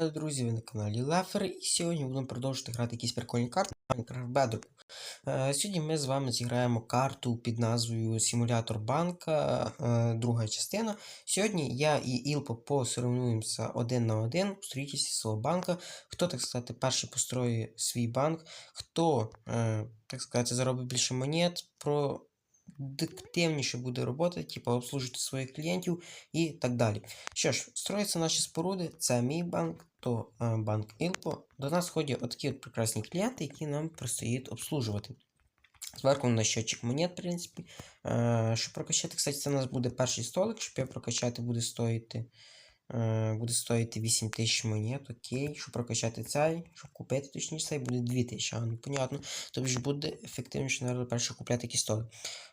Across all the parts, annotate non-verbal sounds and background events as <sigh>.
Друзі, ви на каналі Лефер, і сьогодні будемо продовжувати грати якісь прикольні карти в Minecraft Bedrock. Е, Сьогодні ми з вами зіграємо карту під назвою Симулятор банка, е, друга частина. Сьогодні я і Ілпо посоревнуємося один на один у строїтельстві свого банка. Хто, так сказати, перший построює свій банк, хто, е, так сказати, заробить більше монет, про дективніше буде робота, типу обслужити своїх клієнтів і так далі. Що ж, строяться наші споруди, це мій банк, то е, банк Ілпо. До нас ходять отакі от прекрасні клієнти, які нам простоїть обслужувати. Зверху на щотчик монет, в принципі. Е, щоб прокачати, кстати, це у нас буде перший столик, щоб я прокачати, буде стоїти. Е, Буде стоїти 8 тисяч монет, окей. Щоб прокачати цей, щоб купити точніше цей, буде 2 тисячі, а ну понятно. Тобто буде ефективніше, наверное, перше купляти столик.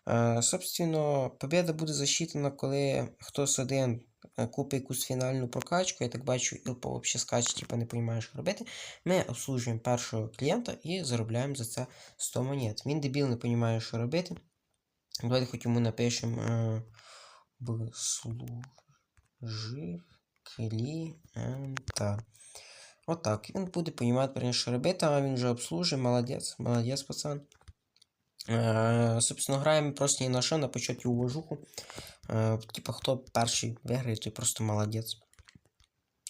Е, собственно, победа буде засчитана, коли хтось один е, купить якусь фінальну прокачку. Я так бачу, Ілпо взагалі скаче, типу не розуміє, що робити. Ми обслужуємо першого клієнта і заробляємо за це 100 монет. Він дебіл не розуміє, що робити. Давайте хоч йому напишемо е, служив клієнта. Отак. Він буде розуміти, що робити, а він вже обслужує. Молодець, молодець, пацан. Е, собственно, граємо просто ні на що, на початі уважуху. Е, типа, хто перший виграє, той просто молодець.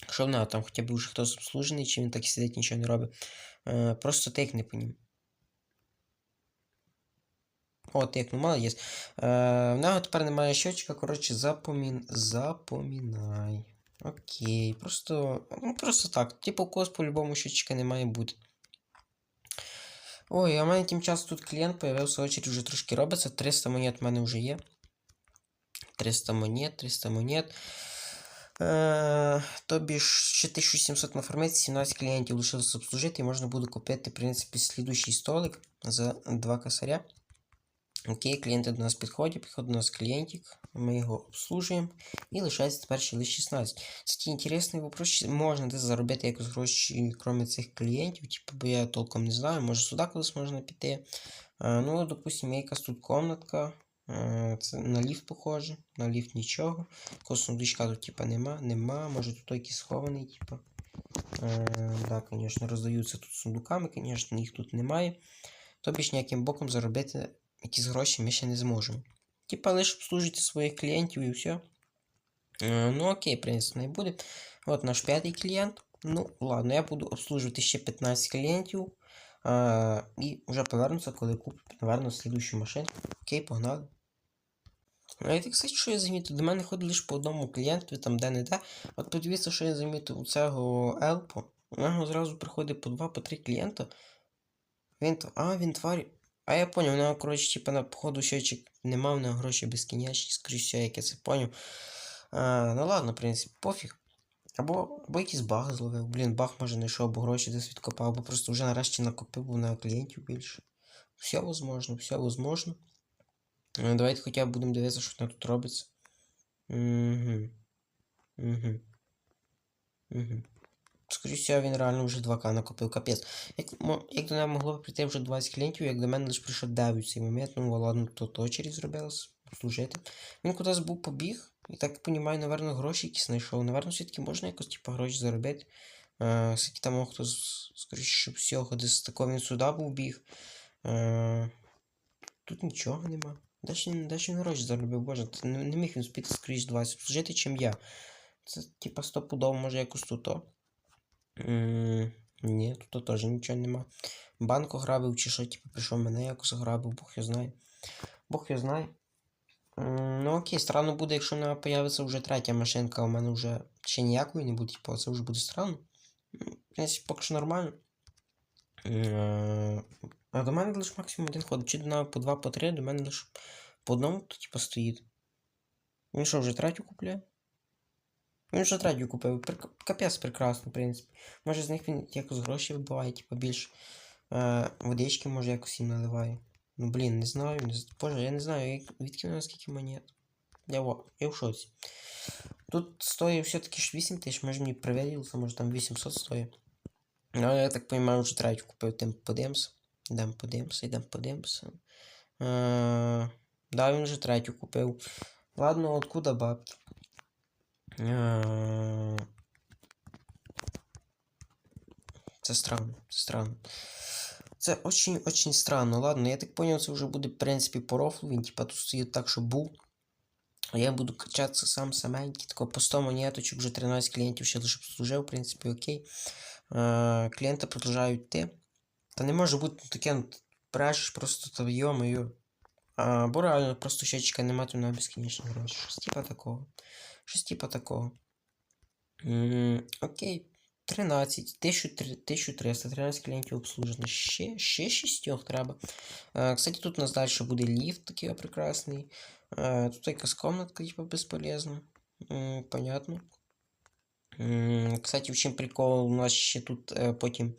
Якщо в нього там хоча б вже хтось обслужений, чи він так і сидить, нічого не робить. Е, просто тикни по ним. О, тикну, молодець. Е, в нього тепер немає щочка, коротше, запомін... запомінай. Окей, просто. Ну, просто так. Типу, когось по-любому щочка не має бути. Ой, а в мене тим часом тут клієнт появився, очередь вже трошки робиться. 300 монет в мене вже є. 300 монет, 300 монет. Е, тобі ще 1700 нафармити, 17 клієнтів лишилося обслужити, і можна буде купити, в принципі, слідуючий столик за 2 косаря. Окей, клієнти до нас підходять, підходить до нас клієнтик, ми його обслужуємо. І лишається тепер ще лише 16. Кстати, інтересний вопрос, чи можна десь заробити якось гроші, крім цих клієнтів, типу, бо я толком не знаю, може сюди колись можна піти. А, ну, допустим, є якась тут комнатка. А, це на ліфт похоже, на ліфт нічого. Сундучка тут, типа, нема, нема, може тут якийсь схований, типа. А, да, звісно, роздаються тут сундуками, звісно, їх тут немає. Тобі ж ніяким боком заробити якісь гроші ми ще не зможемо. Типа лише обслужити своїх клієнтів і все. Е, ну окей, в принципі, не буде. От наш п'ятий клієнт. Ну, ладно, я буду обслужувати ще 15 клієнтів. А, і вже повернуся, коли куплю, наверно, слідущу машину. Окей, погнали. Ну, я так кстати, що я замітив, до мене ходить лише по одному клієнту, там де-не-де. От подивіться, що я замітив у цього Елпо. У нього зразу приходить по два, по три клієнта. Він. А, він тварі. А я поняв, у нього, коротше, типа на походу щочик нема, в нього гроші безкінечні, скоріш все, як я це поняв. А, ну ладно, в принципі, пофіг. Або, або якийсь баг зловив. Блін, баг може знайшов, або гроші десь відкопав, або просто вже нарешті накопив, бо на клієнтів більше. Все возможно, все возможно. Е, Давайте хоча б будемо дивитися, що там тут робиться. Угу. Угу. Угу. Скоріше всього, він реально вже 2К накопив капець. Як, як до мене могло прийти вже 20 клієнтів, як до мене лише прийшов 9 в цей момент, ну ладно, то то очередь зробилась, служити. Він кудись був побіг, і так понімаю, напевно, гроші якісь знайшов. Наверно, все-таки можна якось типу, гроші заробити. Е, все-таки там хтось, скоріше всього, десь такого він сюди був біг. Е, тут нічого нема. Де він гроші заробив, боже, не, не міг він спіти скрізь 20 служити, чим я. Це, типа, стопудово, може, якось тут. То. Ні, тут теж нічого нема. Банк ограбив чи що, типу, прийшов мене якось ограбив, Бог його знає. Бог його знає. Ну окей, странно буде, якщо в мене появиться вже третя машинка, а у мене вже ще ніякої не буде, типу, це вже буде странно. В принципі, поки що нормально. Е, А до мене лише максимум один ходить. Чи на по два, по три, до мене лише по одному тут, типу, стоїть. Він що, вже третю купляє? Він вже третю купив. Капець прекрасно, в принципі. Може з них він якось гроші вибиває, типу більш е, водички може якось їм наливає. Ну блін, не знаю. Не... Боже, я не знаю, відки у нас скільки монет. Я, во, я в шоці. Тут стоїть все-таки ж 8 тисяч, може мені приведілося, може там 800 стоїть. Ну, я так розумію, вже третю купив, тим подивимося. Йдемо подивимося, йдемо подивимося. Е, да, він вже третю купив. Ладно, откуда бабки? Це странно, странно. Це очень-очень странно. Ладно, я так понял, це вже буде, в принципі, по рофлу. Він типа тут стоїть так, щоб був. А я буду качатися сам саменький. Тако по 100 монеточок, вже 13 клієнтів ще лише обслужив, в принципі, окей. Е, клієнти продовжують йти. Та не може бути таке, ну, брешеш просто та йо-моє. Або реально просто щечка нема, то на безкінечні гроші. Щось типа такого. Щось типа такого. Окей. 13, 1300, 13 клієнтів обслужено. Ще, ще 6 треба. Е, кстати, тут у нас далі буде ліфт такий прекрасний. Е, тут якась комнатка, типа, безполезна. М, понятно. М, Кстати, в чим прикол, у нас ще тут е, потім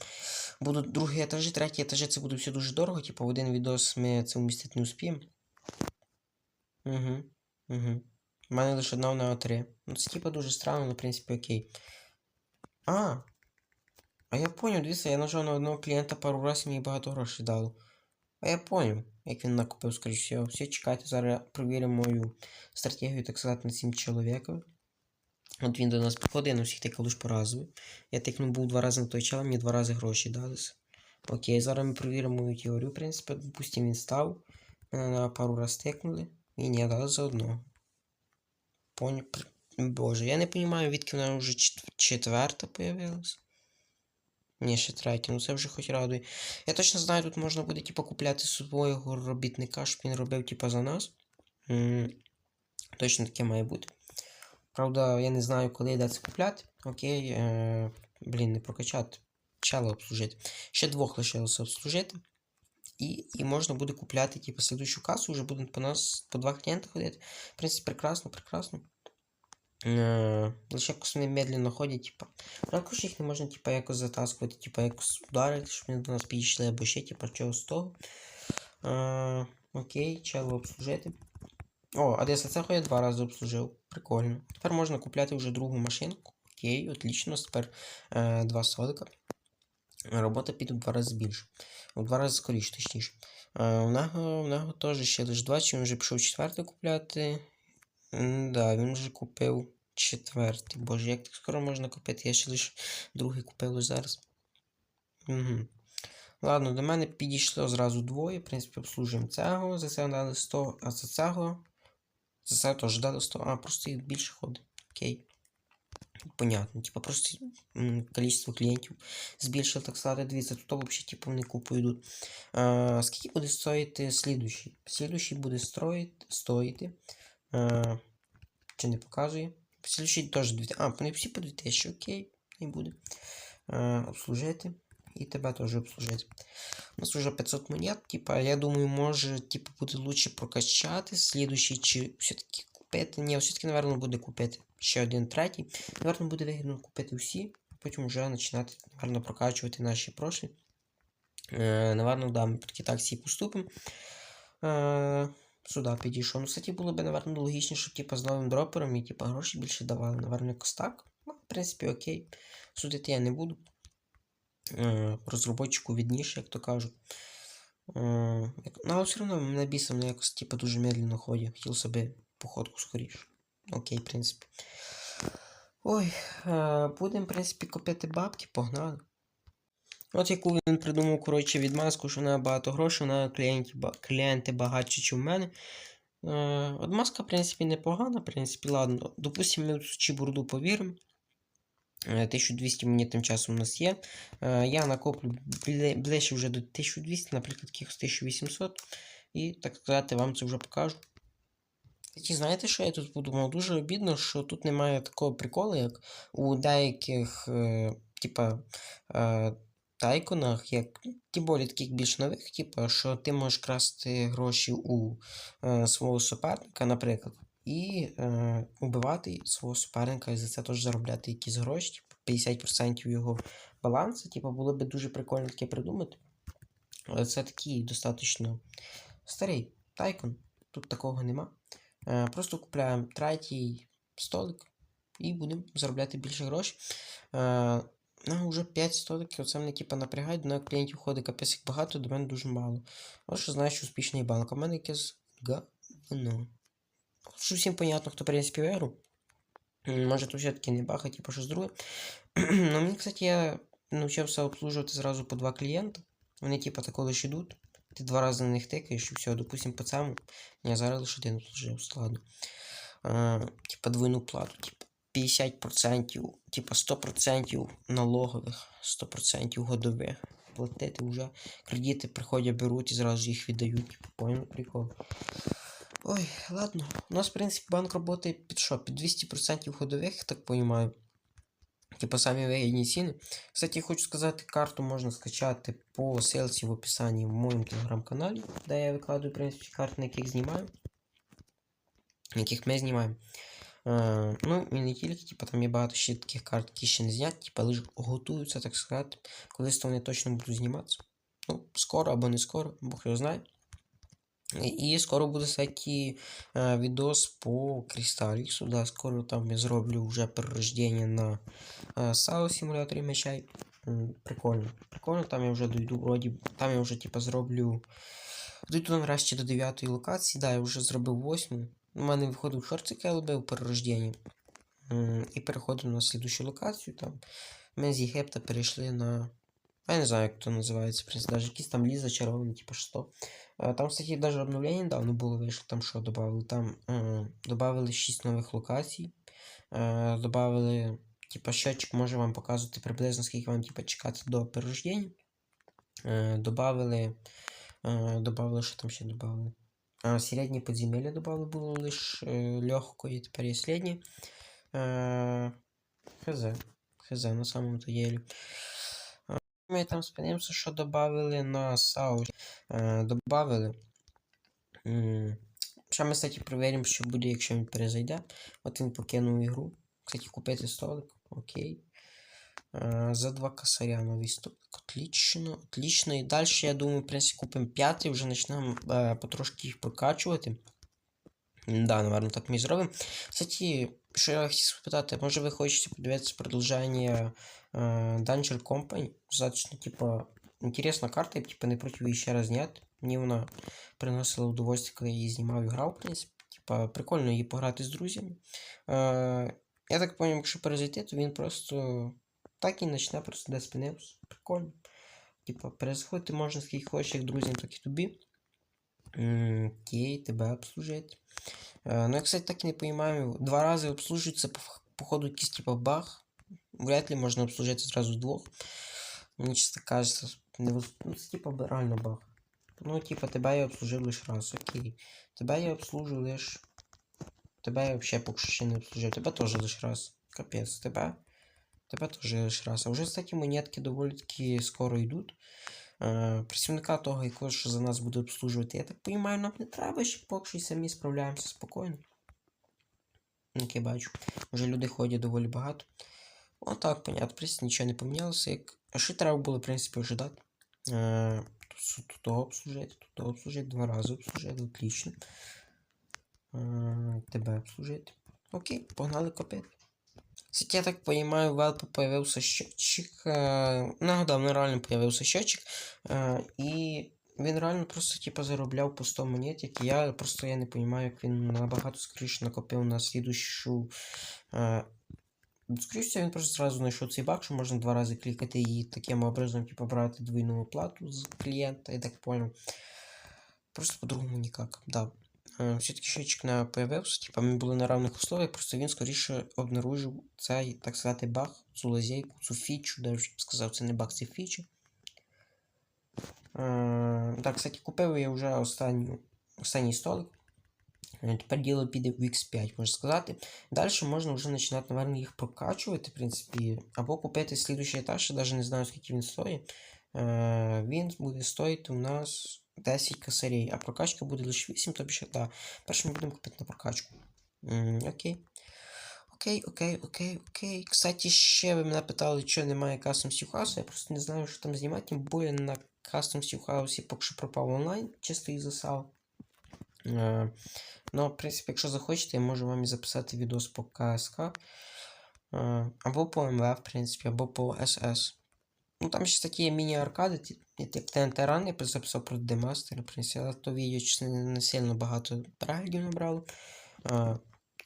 будуть другі етажі, треті етажі, це буде все дуже дорого. Типу, в один відос ми це вмістити не успіємо. Угу, угу. У мене лише одна на 3. Ну, це типа дуже странно, але в принципі окей. А! А я понял, дивіться, я нажав на одного клієнта пару разів мені багато грошей дало. А я понял, як він накупив, скоріш всього. Все, чекайте, зараз провіримо мою стратегію, так сказати, на 7 чоловіків. От він до нас приходить, я на всіх тикав лише по разу. Я тикнув був два рази на той чел, мені два рази гроші дались. Окей, зараз ми провіримо мою теорію, в принципі, допустим, він став. Мене на пару раз тикнули. І не дали за одного. Понял. Боже, я не розумію, відки вона вже четверта появилась. Ні, ще третя, ну це вже хоч радує. Я точно знаю, тут можна буде, типу, купляти свого робітника, щоб він робив, типу, за нас. М, Точно таке має бути. Правда, я не знаю, коли і де це купляти. Окей, е, блін, не прокачати. Чела обслужити. Ще двох лишилося обслужити. І, і можна буде купляти, типу, слідущу касу, вже будуть по нас по два клієнти ходити. В принципі, прекрасно, прекрасно. Лише якось вони медленно ходять, типа. Також їх не можна, типа, якось затаскувати, типа, якось ударити, щоб вони до нас підійшли, або ще, типа, чогось з того. Е, окей, чело обслужити. О, а десь це я два рази обслужив. Прикольно. Тепер можна купляти вже другу машинку. Окей, отлично. Тепер е, два содика. Робота піде в два рази більше. У два рази скоріше, точніше. Е, у нього, у нього теж ще лише два, чи він вже пішов четвертий купляти. М, Да, він вже купив четвертий. Боже, як так скоро можна купити? Я ще лише другий купив лише зараз. Угу. Ладно, до мене підійшло зразу двоє. В принципі, обслужуємо цього. За це дали 100, а за цього. За це теж дали 100. А, просто їх більше ходить. Окей. Понятно. Типа просто количество клієнтів збільшило, так сказати. Дивіться, тут взагалі типу, вони купу. А, скільки буде стоїти слідущий? Слідущий буде строїти, стоїти. А, чи не показує? Слідущий теж 2000. А, вони всі по 2000, окей, не буде. А, обслужити. І тебе теж обслужити. У нас вже 500 монет, типа, я думаю, може, типа, буде лучше прокачати слідущий, чи все-таки купити. Ні, все-таки, напевно, буде купити ще один третій. Напевно, буде вигідно купити всі, потім вже починати, напевно, прокачувати наші прошлі. Е, напевно, да, ми таки так всі поступимо. Е, сюди підійшов. Ну, кстати, було б, напевно, логічніше, типа, з новим дропером і типа, гроші більше давали. Напевно, якось так. Ну, в принципі, окей. Судити я не буду. Е, розробочику відніше, як то кажуть. Е, ну, але все одно мене бісом якось типу, дуже медленно ходить. Хотів собі походку скоріше. Окей, в принципі. Ой, е, будемо, в принципі, купити бабки, погнали. От яку він придумав, коротше, відмазку, що вона багато грошей, на клієнтів, ба- клієнти багатші, ніж в мене. Е, Отмазка, в принципі, непогана, в принципі, ладно. Допустимо, ми в цю чебурду повіримо. Е, 1200 мені тим часом у нас є. Е, Я накоплю ближче вже до 1200, наприклад, якихось 1800. І, так сказати, вам це вже покажу. Кстати, знаєте, що я тут подумав? Дуже обідно, що тут немає такого приколу, як у деяких, е, типа, е, тайконах, як тим більше таких більш нових, типа, що ти можеш красти гроші у е, свого суперника, наприклад, і е, убивати свого суперника і за це теж заробляти якісь гроші, типу 50% його балансу. Типу, було б дуже прикольно таке придумати. Але це такий достатньо старий тайкон, тут такого нема. Е, Просто купляємо третій столик і будемо заробляти більше грошей. Ну, вже 5 столиків, оце мене типа напрягає, до клієнтів ходить капець як багато, до мене дуже мало. Ось що знаєш, успішний банк. А в мене якесь говно. Що всім понятно, хто принципі виграв. Може, то все-таки не баха, типу щось друге. <clears throat> Ну, мені, кстати, я навчився обслужувати зразу по два клієнта. Вони, типа, тако лише йдуть. Ти два рази на них тикаєш і все, допустим, по цьому. Ні, зараз лише один обслужив, складно. Типа двойну плату, типа 50%, типа 100% налогових, 100% годових. Платити вже. Кредити приходять, беруть і зразу їх віддають. Типа, понял прикол. Ой, ладно. У нас, в принципі, банк роботи під що? Під 200% годових, так понимаю. Типа самі вигідні ціни. Кстати, хочу сказати, карту можна скачати по ссылці в описанні в моєму телеграм-каналі, де я викладаю, в принципі, карти, на яких знімаю. Яких ми знімаємо. Е, ну, і не тільки, типа, там є багато ще таких карт, які ще не зняті, типа, лише готуються, так сказати. Колись то вони точно будуть зніматися. Ну, скоро або не скоро, Бог його знає. І скоро буде всякий е, відос по Крісталіксу. Да, скоро там я зроблю вже перерождення на е, SAO симуляторі мечей. М, Прикольно. Прикольно, там я вже дойду, вроді, там я вже типа зроблю. Дойду нарешті до 9 локації, да, я вже зробив 8. У мене виходив шорт, я робив перерождення. І переходимо на слідущу локацію. Там. Ми з Єгипта перейшли на. Я не знаю, як то називається, в принципі, навіть якісь там ліс зачаровані, типу 100. Е, Там, кстати, даже обновлення недавно було вийшло, там що добавили? Там е, добавили 6 нових локацій. Е, добавили, типа, счетчик може вам показувати приблизно, скільки вам типа, чекати до перерождення. Е, добавили, е, добавили, що там ще добавили? А, середнє подземелля добавили було лише е, легкої, тепер є середнє. Е, хз. Хз, на самом то деле. Ми там спинимося, що добавили на САУ. Е, добавили. Ще ми, кстати, перевіримо, що буде, якщо він перезайде. От він покинув ігру. Кстати, купити столик. Окей. Е, За два косаря новий столик. Отлично, отлично. І далі, я думаю, в принципі, купимо п'ятий, вже почнемо е, потрошки їх прокачувати. Да, наверное, так ми і зробимо. Кстати, що я хотів спитати, може ви хочете подивитися продовження е, Dungeon Company? Достаточно, типа, інтересна карта, типа, не проти її ще раз зняти. Мені вона приносила удовольствие, коли я її знімав і грав, в принципі. Типа, прикольно її пограти з друзями. Е, я так понял, якщо перезайти, то він просто так і почне просто де спинився. Прикольно. Типа, перезаходити можна скільки хочеш, як друзям, так і тобі. Окей, тебе обслужити. Е, Ну, я, кстати, так і не понимаю. Два обслужується, по, походу, якийсь типа баг. Вряд ли можна обслужити зразу двох. Мені чесно кажеться, не воз- ну, типа реально баг. Ну, типа, тебе я обслужив лише раз, окей. Тебе я обслужив лише. Тебе я взагалі поки що не обслужив. Тебе теж лише раз. Капець, тебе. Тебе теж лише раз. А вже, кстати, монетки доволі таки скоро йдуть. Е, працівника того, якого що за нас буде обслужувати, я так розумію, нам не треба, ще поки що і самі справляємося спокійно. Як я бачу, вже люди ходять доволі багато. Отак, понятно, в принципі, нічого не помінялося. Як... А що треба було, в принципі, ожидати? Е, тут, того обслужити, тут того обслужити, два рази обслужити, отлично. Е, тебе обслужити. Окей, погнали копити. Кстати, я так понимаю, в Велпу появился счетчик. Э, нагадав, реально появився счетчик. Э, і він реально просто типа заробляв по 100 монетик. Я просто я не понимаю, як він набагато скоріше накопив на слідущу. Е, Скоріше він просто зразу знайшов цей баг, що можна два рази клікати і таким образом, типа, брати двойну оплату з клієнта, я так понял. Просто по-другому ніяк. Да. Е, Все-таки счетчик не появився, типа ми були на равних условиях, просто він скоріше обнаружив цей, так сказати, баг, цю лазейку, цю фічу, б сказав, це не баг, це фіча. Е, Так, кстати, купив я вже останню, останній столик. Е, Тепер діло піде в X5, можна сказати. Далі можна вже починати, напевно, їх прокачувати, в принципі, або купити слідуючий етаж, я навіть не знаю, скільки він стоїть. Він буде стоїти у нас 10 косарей, а прокачка буде лише 8, тобі ще, да. Перше ми будемо купити на прокачку. Окей. Окей, окей, окей, окей. Кстати, ще ви мене питали, що немає Custom Steel House. Я просто не знаю, що там знімати, тим більше на Custom Steel House поки що пропав онлайн, чисто із засав. Е, Ну, в принципі, якщо захочете, я можу вам і записати відос по КСК. е, Або по МВ, в принципі, або по СС. Ну, там ще такі міні-аркади, як ТНТ Run, я записав про демастер, але то відео чесно, не, сильно багато переглядів набрало.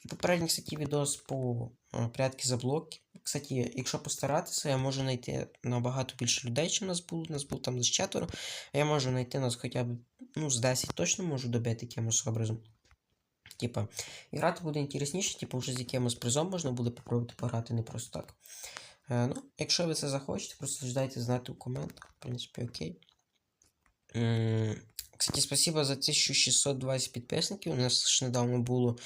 Попередній, кстати, відос по порядки за блоки. Кстати, якщо постаратися, я можу знайти набагато більше людей, чим нас було. Нас було там з четверо. Я можу знайти нас хоча б ну, з 10 точно можу добити якимось образом. Типа, грати буде інтересніше, типу, вже з якимось призом можна буде попробувати пограти не просто так. Е, ну, якщо ви це захочете, просто дайте знати у коментах. В принципі, окей. Кстати, спасибо за 1620 підписників. У нас ж недавно було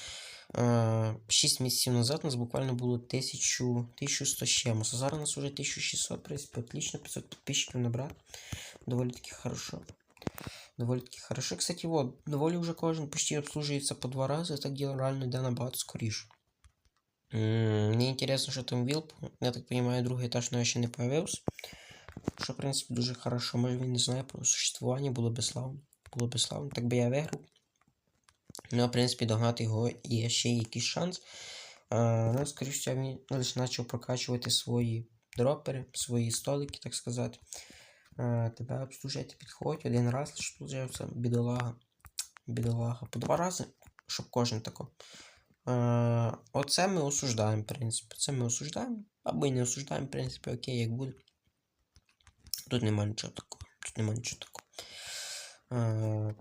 е, 6 місяців назад, у нас буквально було 1000, 1100 з чимось. А зараз у нас вже 1600, в принципі, отлично, 500 підписчиків набрати. Доволі таки хорошо. Доволі таки хорошо. Кстати, вот, доволі вже кожен почти обслужується по два рази, так діло реально йде набагато скоріше. Мені інтересно, що там Вілп. Я так понимаю, другий етаж но ще не появився. Що, в принципі, дуже хорошо. Може він не знає про существування, було би славно. Було би славно. Так би я виграв. Ну, в принципі, догнати його є ще якийсь шанс. Ну, скоріше всього, він лише почав прокачувати свої дропери, свої столики, так сказати. Тебе обслужити підходь один раз, служився, бідолага. Бідолага. По два рази, щоб кожен тако. А, оце ми осуждаємо, в принципі. Це ми осуждаємо. Або й не осуждаємо, в принципі, окей, як буде. Тут нема нічого такого. Тут нема нічого такого.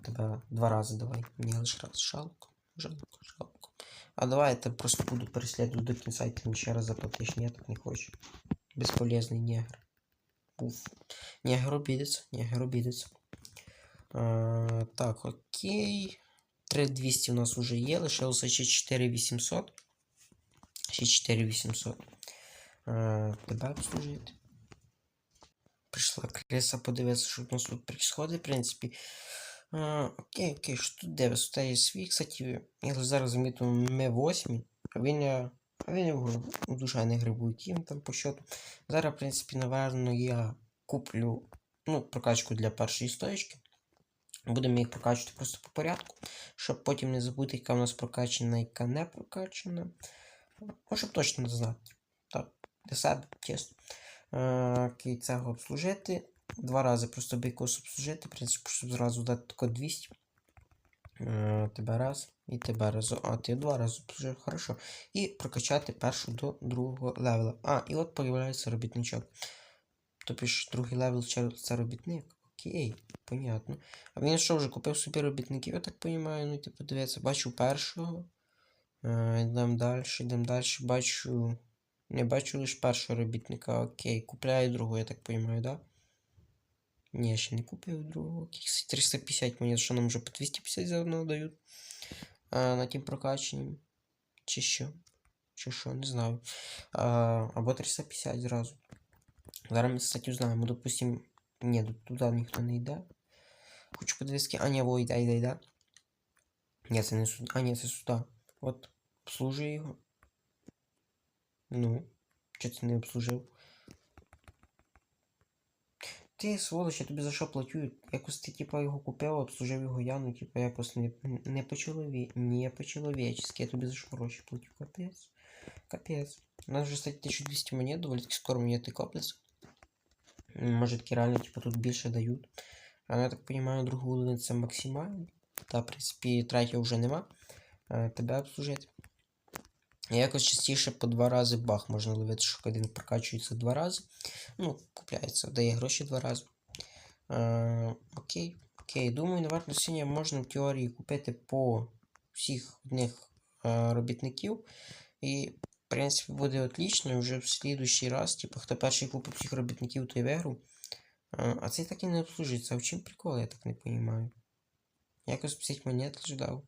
Тебе два рази давай. Мені лише раз. Жалко. Жалко, жалко. А давай я тебе просто буду переслідувати до кінця, і ти ще раз заплатиш. Ні, так не хочу. Безполезний негр. Уф. Негр обидится, негр обидится. Е, так, окей. 3200 у нас уже є, лишилося ще 4800. Ще 4800. Е, тебе обслужити. Прийшла криса подивитися, що у нас тут происходить, в принципі. А, окей, окей, що тут дивиться? Тут є свій, кстати, я зараз замітив ми 8, а він, я- а він його душа не грибує, яким там по счету. Зараз, в принципі, напевно, я куплю ну, прокачку для першої стоечки. Будемо їх прокачувати просто по порядку, щоб потім не забути, яка у нас прокачана, яка не прокачана. Ну, щоб точно знати. Так, для себе, чесно. Е, Окей, цього обслужити. Два рази просто бейкос обслужити, в принципі, щоб зразу дати тако 200. Е, Тебе раз і тебе раз. А, ти два рази обслужив, хорошо. І прокачати першу до другого левела. А, і от появляється робітничок. Тобто ж другий левел це це робітник. Окей, понятно. А він що вже купив собі робітників, я так розумію, ну типу дивіться, бачу першого. Е, Йдемо далі, йдемо далі, бачу. Не бачу лише першого робітника, окей. Купляю другого, я так розумію, да? Ні, ще не купив другого. 350 монет, що нам вже по 250 за одного дають. А, на тім прокачанні. Чи що? Чи що, не знаю. А, або 350 зразу. Зараз ми, кстати, узнаємо. Допустим, ні, тут- туди ніхто не йде. Хочу подивитися. А, ні, во, йде, йде, йде. Ні, це не сюди. А, ні, це сюди. От, обслужує його. Ну, чого ти не обслужив? Ти, сволоч, я тобі за що платю? Якось ти, типа, його купив, обслужив його я, ну, типа, якось не, не по-чолові... не по-чоловічески. Я тобі за що гроші платю? Капець. Капець. У нас вже, кстати, 1200 монет, доволі таки скоро монети копляться. М, Може, таки реально, типа, тут більше дають. А я так понимаю, другу годину це максимально. Та, в принципі, третього вже нема. Тебе обслужити. Якось частіше по два рази бах можна ловити, що один прокачується два рази. Ну, купляється, дає гроші два рази. Е, окей, окей. Думаю, на варту сьогодні можна в теорії купити по всіх одних е, робітників. І, принципі, буде отлично. І вже в слідущий раз, типу, хто перший купить всіх робітників, той виграв. А цей так і не обслужиться. А в чим прикол, я так не розумію. Якось 50 монет лише дав.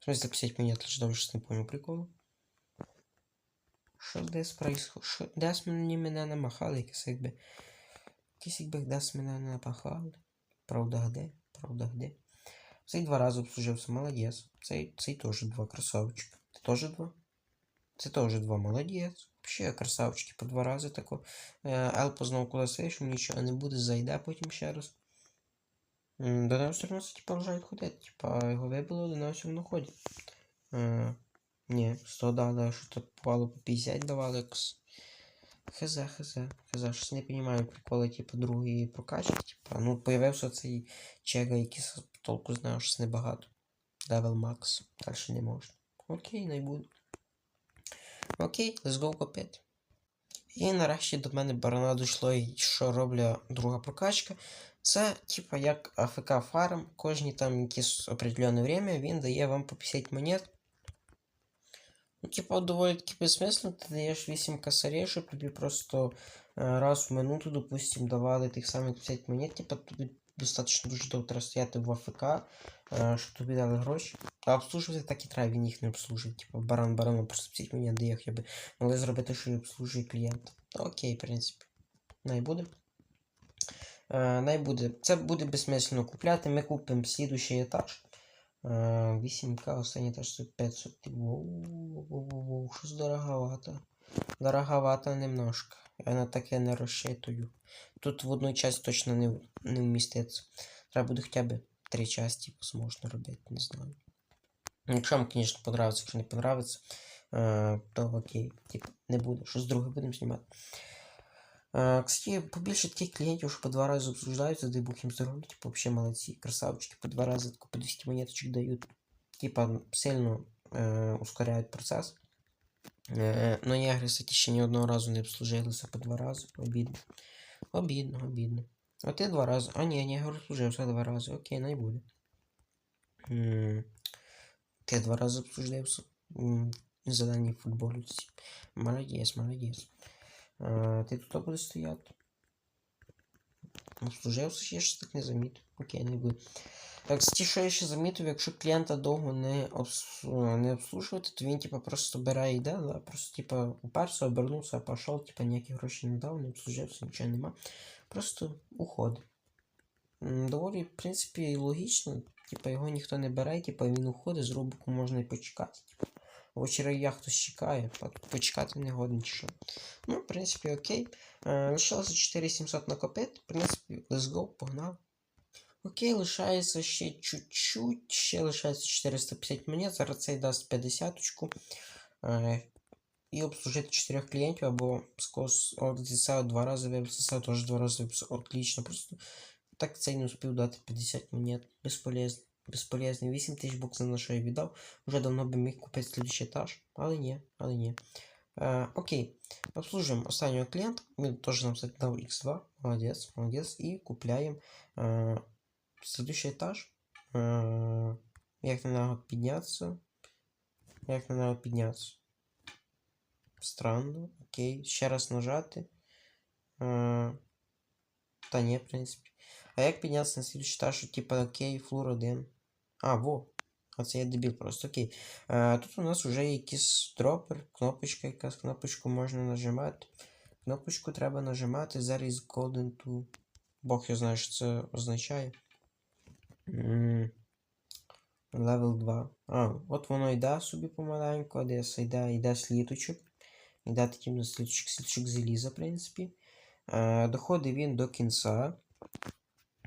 В смысле 50 монет лише дав, щось не понял приколу. Що десь происходит? Що десь мені мене намахали, якось якби. Якось якби десь мене намахали. Правда де? Правда де? Цей два рази обслужився, молодець. Цей, цей теж два красавчик. Ти теж два? Це теж два, молодець. Ще красавчики по два рази тако. Елпо знову кудись вийшов, нічого не буде, зайде потім ще раз. До нього все одно типа, вважають ходити. Типа, його вибило, до нього все одно ходять. Е, ні, 100 дали, що тут бувало по 50 давали. Хз, хз, хз, щось не розумію приколи, типу, другої прокачки. Типу, ну, появився цей чега, який толку знаю, щось небагато. Level max, далі не можна. Окей, не буде. Окей, let's go копити. І нарешті до мене барана дійшло, що роблю друга прокачка. Це, типа, як АФК фарм, кожні там якесь определенне время він дає вам по 50 монет. Ну, типа, доволі таки безсмислено, ти даєш 8 косарей, щоб тобі просто е, раз в минуту, допустим, давали тих самих 50 монет, типа тобі достатньо дуже довго стояти в АФК, е, щоб тобі дали гроші. А обслужувати так і треба, він їх не обслужує. Типа баран барану просто 50 монет дає, хоча б могли зробити, що і обслужує клієнта. Та окей, в принципі. Най буде. Е, най буде. Це буде безсмислено купляти. Ми купимо слідущий етаж. Е, 8К, останній етаж стоїть 500. Воу, воу, воу, воу, щось дороговато. Дороговато немножко. Я на таке не розчитую. Тут в одну часть точно не, не вміститься. Треба буде хоча б три часті можна робити, не знаю. Якщо вам, звісно, подобається, якщо не подобається, е, то окей, типу, не буде. Щось друге будемо знімати. Е, Кстати, побільше таких клієнтів, що по два рази обсуждаються, дай Бог їм здоров'я, типу, взагалі молодці, красавчики, по два рази по 200 монеточок дають. Типа, сильно е, ускоряють процес. Е, но я кстати, ще ні одного разу не обслужилися по два рази. Обідно. Обідно, обідно. А ти два рази. А ні, не обслужився два рази. Окей, най буде. Ти два рази обслужився. Задання в Молодець, молодець. Е, Ти тут будеш стояти. Обслужився, я ще так не замітив. Окей, не буде. Так, кстати, що я ще замітив, якщо клієнта довго не, обс... не обслужувати, то він типа просто бере йде, да? просто типа уперся, обернувся, пішов, типа ніяких грошей не дав, не обслужився, нічого нема. Просто уходить. Доволі, в принципі, логічно. Типа його ніхто не бере, типа він уходить, з рубику можна і почекати. Типа. В очередях хтось чекає, почекати не годен чи що. Ну, в принципі, окей. Лишилося 4700 накопити. В принципі, let's go, погнали. Окей, лишається ще чуть-чуть, ще лишається 450 монет, зараз цей дасть 50 очку. Е, і обслужити 4 клієнтів, або скос це два рази виписав, теж два рази. Отлично. Просто так цей не успів дати 50 монет. Безполезно. Безполезний. 8 тисяч боксів на що я віддав. Уже давно би міг купити слідчий етаж. Але ні, але ні. Е, окей. Обслужуємо останнього клієнта. Він теж нам кстати, дав X2. Молодець, молодець. І купляємо е, следующий етаж. Е, як на нього піднятися? Як на нього піднятися? Странно. Окей. Ще раз нажати. Е, та ні, в принципі. А як піднятися на слідуючий етаж, що типа окей, флур 1. А, во. А це я дебіл просто. Окей. Е, тут у нас вже якийсь дропер, кнопочка якась, кнопочку можна нажимати. Кнопочку треба нажимати. Is golden to. Бог я знаю, що це означає. М, Левел 2. А, от воно йде собі помаленьку, а десь йде, йде сліточок. Йде таким на слідчик, слідчик заліза, в принципі. Доходить він до кінця.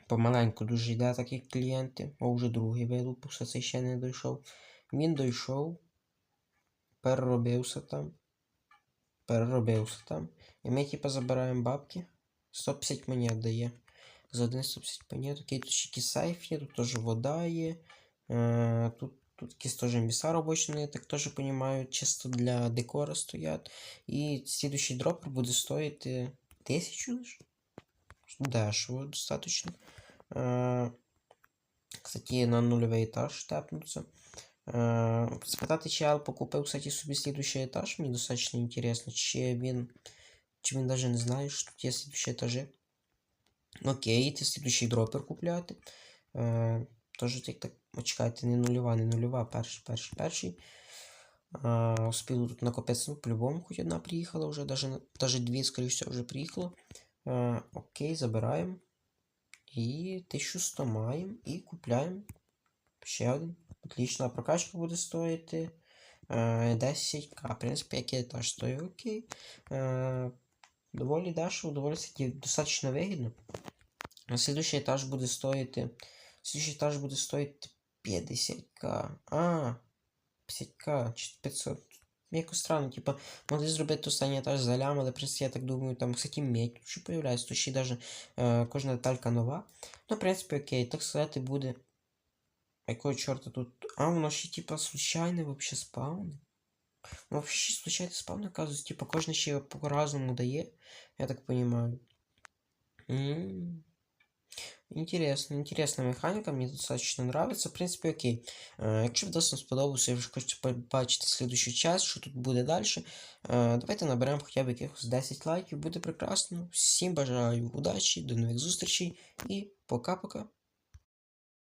Помаленьку дуже йде, так як клієнти. О, вже другий вилупився, цей ще не дійшов. Він дійшов, переробився там. Переробився там. І ми, типа, забираємо бабки. 150 монет дає. За один 150 монет. Окей, тут ще якийсь сейф є, тут теж вода є. Е, тут, тут якісь теж міса робочі, я так теж розумію, чисто для декора стоять. І слідуючий дропер буде стоїти 1000 лише. Дешево достаточно. Е, кстати, на нульовий етаж тепнуться. Спитати, чи Ал покупив, кстати, собі слідуючий етаж, мені достатньо інтересно, чи він, чи він навіть не знає, що тут є слідуючі етажі. Окей, ти слідуючий дропер купляти. Е, Тож так, так, чекайте, не нульова, не нульова, перший, перший, перший. А, успіли тут накопитися, ну, по-любому, хоч одна приїхала вже, даже, на- дві, скоріше вже приїхало. А, окей, забираємо. І 1100 маємо і купляємо. Ще один. Отлично, а прокачка буде стоїти е, 10к. В принципі, який етаж стоїть, окей. Е, доволі дешево, доволі таки достатньо вигідно. А Слідуючий етаж буде стоїти. Слідуючий етаж буде стоїти 50к. А, 50к, чи 500. Якось странно, типа, могли зробити останній етаж за але в я так думаю, там, кстати, медь ще появляється, то ще даже е, кожна деталька нова. Ну, в принципі, окей, так сказати, буде. Якого чорта тут. А, воно ще типа случайне вообще спавни. Ну, вообще, случайно спавн, оказывается, типа, кожен ще по-разному дає, я так понимаю. М. Интересно, інтересна механіка, мені достаточно подобається. В принципі, окей. Якщо відео вам сподобався, я вже хочу побачити слідуючий час, що тут буде далі, е, давайте наберемо хоча б якихось 10 лайків, буде прекрасно. Всім бажаю удачі, до нових зустрічей і пока-пока.